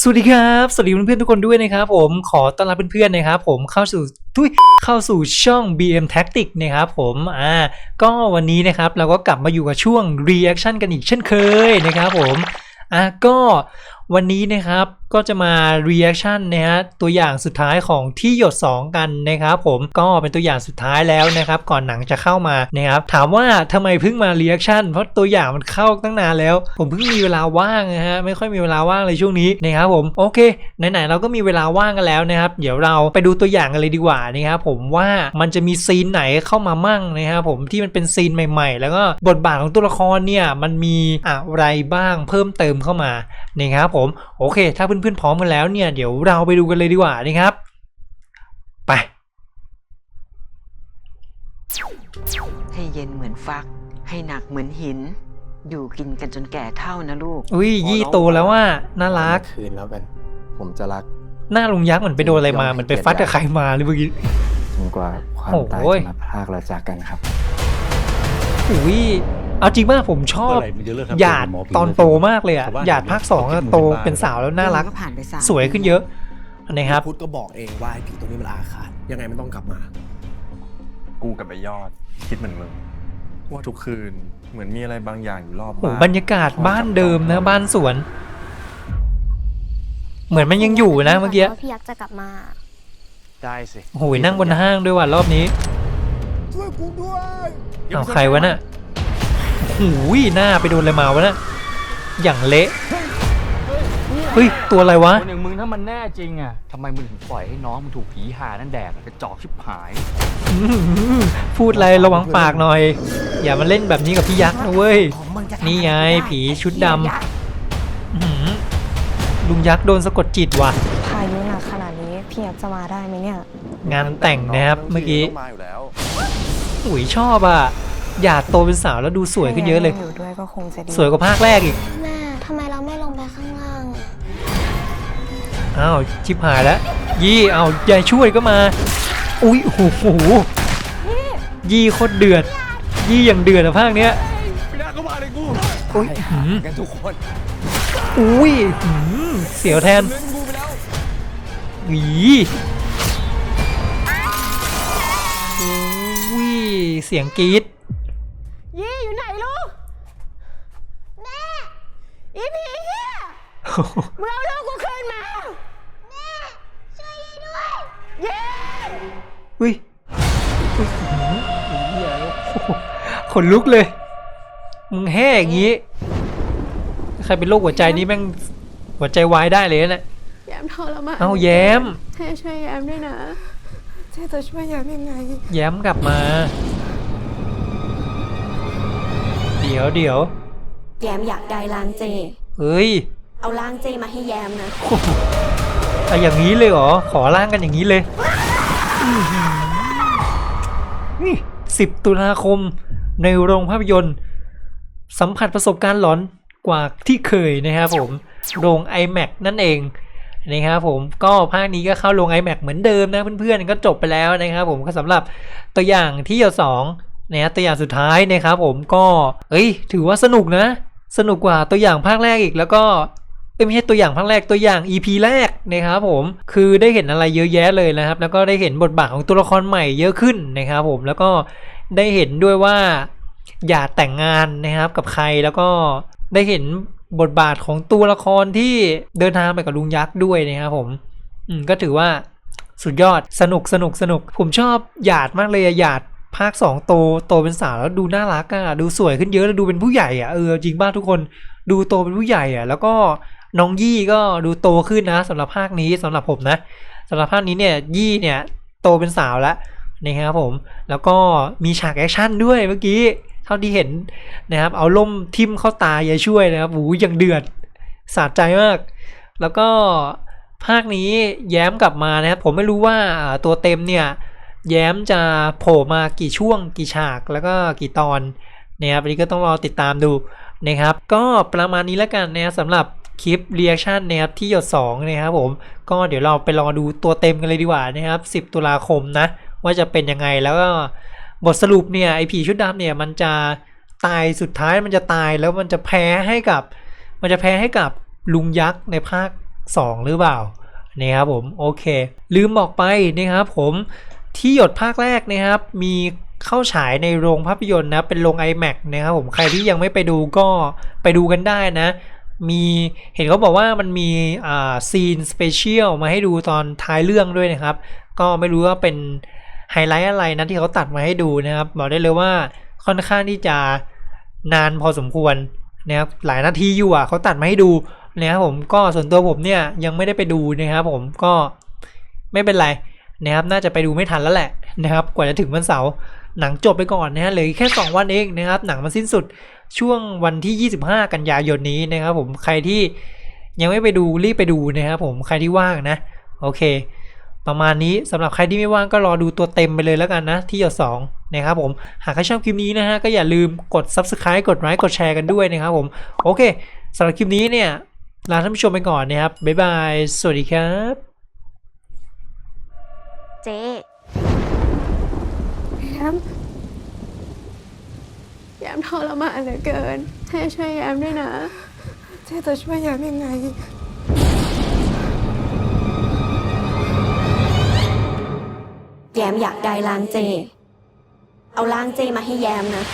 สวัสดีครับ สวัสดีเพื่อนๆทุกคนด้วยนะครับผมขอต้อนรับเพื่อนๆนะครับผมเข้าสู่ทุยเข้าสู่ช่อง BM Tactic นะครับผมอ่าก็วันนี้นะครับเราก็กลับมาอยู่กับช่วง Reaction กันอีกเช่นเคยนะครับผมอะก็ วันนี้นะครับก็จะมา reaction นะฮะตัวอย่างสุดท้ายของที่หยด 2 กันนะครับผมก็เป็นตัวอย่างสุดท้ายแล้วนะครับก่อนหนังจะเข้ามานะครับถามว่าทำไมเพิ่งมา reaction เพราะตัวอย่างมันเข้าตั้งนานแล้ว ผมเพิ่งมีเวลาว่างนะฮะไม่ค่อยมีเวลาว่างเลยช่วงนี้นะครับผมโอเคไหนๆเราก็มีเวลาว่างกันแล้วนะครับเดี๋ยวเราไปดูตัวอย่างกันเลยดีกว่านะครับผมว่ามันจะมีซีนไหนเข้ามามั่งนะครับผมที่มันเป็นซีนใหม่ ๆ แล้วก็บทบาทของตัวละครเนี่ยมันมีอะไรบ้างเพิ่มเติมเข้ามานะครับผมโอเค ถ้าเพื่อนๆพร้อมกันแล้วเนี่ยเดี๋ยวเราไปดูกันเลยดีกว่านะครับ ไป ให้เย็นเหมือนฟัก ให้หนักเหมือนหิน อยู่กินกันจนแก่เท่านะลูก อุ้ยยี่โตแล้วว่าน่ารัก คืนแล้วกัน ผมจะรัก หน้าลุงยักษ์เหมือนไปโดนอะไรมาเหมือนไปฟัดกับใครมาหรือเมื่อกี้ จนกว่าความโอ้ตายโอ้ย จะมาพรากเราจากกันครับ อุ้ย เอาจริงมากผมชอบเมื่อไหร่มึงจะเลิกทำหยาดเป็นหมอผีตอนโตมากเลยอะชาวบ้านหยาดภาคสองอะโตเป็นสาวแล้วน่ารักก็ผ่านไปสามสวยขึ้นเยอะนะครับพุทธก็บอกเองว่าไอ้ผีตัวนี้มันอาฆาตยังไงมันต้องกลับมา กูกับไอ้ยอด คิดเหมือนมึงว่าทุกคืนเหมือนมีอะไรบางอย่างอยู่รอบโอ้โหบ้านบรรยากาศบ้านเดิมนะบ้านสวน เหมือนมันยังอยู่นะเมื่อกี้ว่าพี่ยักษ์จะกลับมาได้สิโอ้โหนั่งบนห้างด้วยว่ะรอบนี้ช่วยกูด้วยเอาใครวะน่ะ โอ้ยหน้าไปโดนอะไรมาวะน่ะอย่างเละเฮ้ยตัวอะไรวะคนอย่างมึงถ้ามันแน่จริงอะทำไมมึงถึงปล่อยให้น้องมึงถูกผีหานั่นแดกอะกระจอกชิบหาย อื้อหือพูดอะไรระวังปากหน่อย อย่ามาเล่นแบบนี้กับพี่ยักษ์นะเว้ยนี่ไงผีชุดดำอื้อหือลุงยักษ์โดนสะกดจิตว่ะ พายุหนักขนาดนี้พี่ยักษ์จะมาได้ไหมเนี่ย งานแต่งนะครับเมื่อกี้ต้องมาอยู่แล้ว อุ๋ยชอบอะ หยาดโตเป็นสาวแล้วดูสวยขึ้นเยอะเลย อยู่ด้วยก็คงจะดีสวยกว่าภาคแรกอีก แม่ทำไมเราไม่ลงไปข้างล่างอะอ้าวชิบหายแล้ว ยี่เอายายช่วยก็มา อุ้ยโอ้โหยี่โคตรเดือด ยี่อย่างเดือดอะภาคเนี้ยไม่น่าเข้ามาเลยกูอุ้ยหืมกันทุกคนอุ้ยหืมเสียวแทนเล่นกูไปแล้วหวีอุ้ยเสียงกรี๊ด ยี่อยู่ไหนลูก แม่ อีพีเฮียมึงเอาลูกกูคืนมาแม่ช่วยยี่ด้วยเย้อุ้ยอุ้ยหืมเหี้ยโอ้โหขนลุกเลย มึงแห่อย่างงี้ ใครเป็นโรคหัวใจนี่แม่งหัวใจวายได้เลยนะแย้มทรมานเอาแย้มให้ช่วยแย้มด้วยนะเจ๊จะช่วยยามยังไง แย้มกลับมา เดี๋ยวเดี๋ยว แยมอยากได้ล้างเจ เฮ้ย เอาล้างเจมาให้แยมนะเอาอย่างนี้เลยเหรอ ขอล่างกันอย่างนี้เลยนี่สิบตุลาคมในโรงภาพยนตร์ สัมผัสประสบการณ์หลอนกว่าที่เคยนะครับผม โรง iMac นั่นเองนะครับผมก็ภาคนี้ก็เข้าโรง iMac เหมือนเดิมนะเพื่อนๆก็จบไปแล้วนะครับผมก็สำหรับตัวอย่างที่เดีย นะตัวอย่างสุดท้ายนะครับผมก็เอ้ย ถือว่าสนุกนะ สนุกกว่าตัวอย่างภาคแรกอีกแล้วก็ไม่ใช่ตัวอย่างภาคแรกตัวอย่าง EP แรกนะครับผมคือได้เห็นอะไรเยอะแยะเลยนะครับ แล้วก็ได้เห็นบทบาทของตัวละครใหม่เยอะขึ้นนะครับผมแล้วก็ได้เห็นด้วยว่าอย่าแต่งงานนะครับกับใครแล้วก็ได้เห็นบทบาทของตัวละครที่เดินทางไปกับลุงยักษ์ด้วยนะครับผมอืมก็ถือว่าสุดยอดสนุกสนุกสนุกผมชอบหยาดมากเลยหยาด ภาค 2 โตโตเป็นสาวแล้วดูน่ารักอะดูสวยขึ้นเยอะแล้วดูเป็นผู้ใหญ่อะเออจริงบ้าทุกคนดูโตเป็นผู้ใหญ่อะแล้วก็น้องยี่ก็ดูโตขึ้นนะสำหรับภาคนี้สำหรับผมนะสำหรับภาคนี้เนี่ยยี่เนี่ยโตเป็นสาวแล้วนะครับผมแล้วก็มีฉากแอคชั่นด้วยเมื่อกี้เท่าที่เห็นนะครับ เอาล่มทิ่มเข้าตายายช่วยนะครับหูยังเดือดสะใจมาก แล้วก็ภาคนี้แย้มกลับมานะครับผมไม่รู้ว่าตัวเต็มเนี่ย แย้มจะโผล่มากี่ช่วง กี่ฉากแล้วก็กี่ตอนนะครับอันนี้ก็ต้องรอติดตามดูนะครับ ก็ประมาณนี้แล้วกันนะครับสำหรับคลิป reaction นะครับที่หยด2นะครับผมก็เดี๋ยวเราไปรอดูตัวเต็มกันเลยดีกว่านะครับ 10 ตุลาคมนะว่าจะเป็นยังไงแล้วก็บทสรุปเนี่ยไอผีชุดดำเนี่ยมันจะตายสุดท้ายมันจะตายแล้วมันจะแพ้ให้กับ มันจะแพ้ให้กับลุงยักษ์ในภาค 2 หรือเปล่านะครับผมโอเค ลืมบอกไปนะครับผม ที่หยดภาคแรกนะครับ มีเข้าฉายในโรงภาพยนตร์นะ เป็นโรง iMac นะครับผมใครที่ยังไม่ไปดูก็ไปดูกันได้นะ มีเห็นเขาบอกว่ามันมีอ่าซีนสเปเชียลมาให้ดูตอนท้ายเรื่องด้วยนะครับ ก็ไม่รู้ว่าเป็นไฮไลท์อะไรนะที่เขาตัดมาให้ดูนะครับ บอกได้เลยว่าค่อนข้างที่จะนานพอสมควรนะครับหลายนาทีอยู่อะเขาตัดมาให้ดูนะครับผมก็ส่วนตัวผมเนี่ยยังไม่ได้ไปดูนะครับผมก็ไม่เป็นไร นะครับน่าจะไปดูไม่ทันแล้วแหละนะครับกว่าจะถึงวันเสาร์หนังจบไปก่อนนะฮะเหลือแค่ 2 วันเองนะครับหนังมันสิ้นสุดช่วงวันที่ 25 กันยายนนี้นะครับผมใครที่ยังไม่ไปดูรีบไปดูนะครับผมใครที่ว่างนะโอเค ประมาณนี้สำหรับใครที่ไม่ว่างก็รอดูตัวเต็มไปเลยแล้วกันนะที่หยด2นะครับผมหากใครชอบคลิปนี้นะฮะก็อย่าลืมกด subscribe กดไลค์กดแชร์กันด้วยนะครับผมโอเคสำหรับคลิปนี้เนี่ยลาท่านผู้ชมไปก่อนนะครับบ๊ายบายสวัสดีครับ เจ๊แยมแยมทรมานเหลือเกิน ให้ช่วยแยมด้วยนะ เจ๊จะช่วยแยมยังไง แยมอยากได้ล้างเจ เอาล้างเจมาให้แยมนะ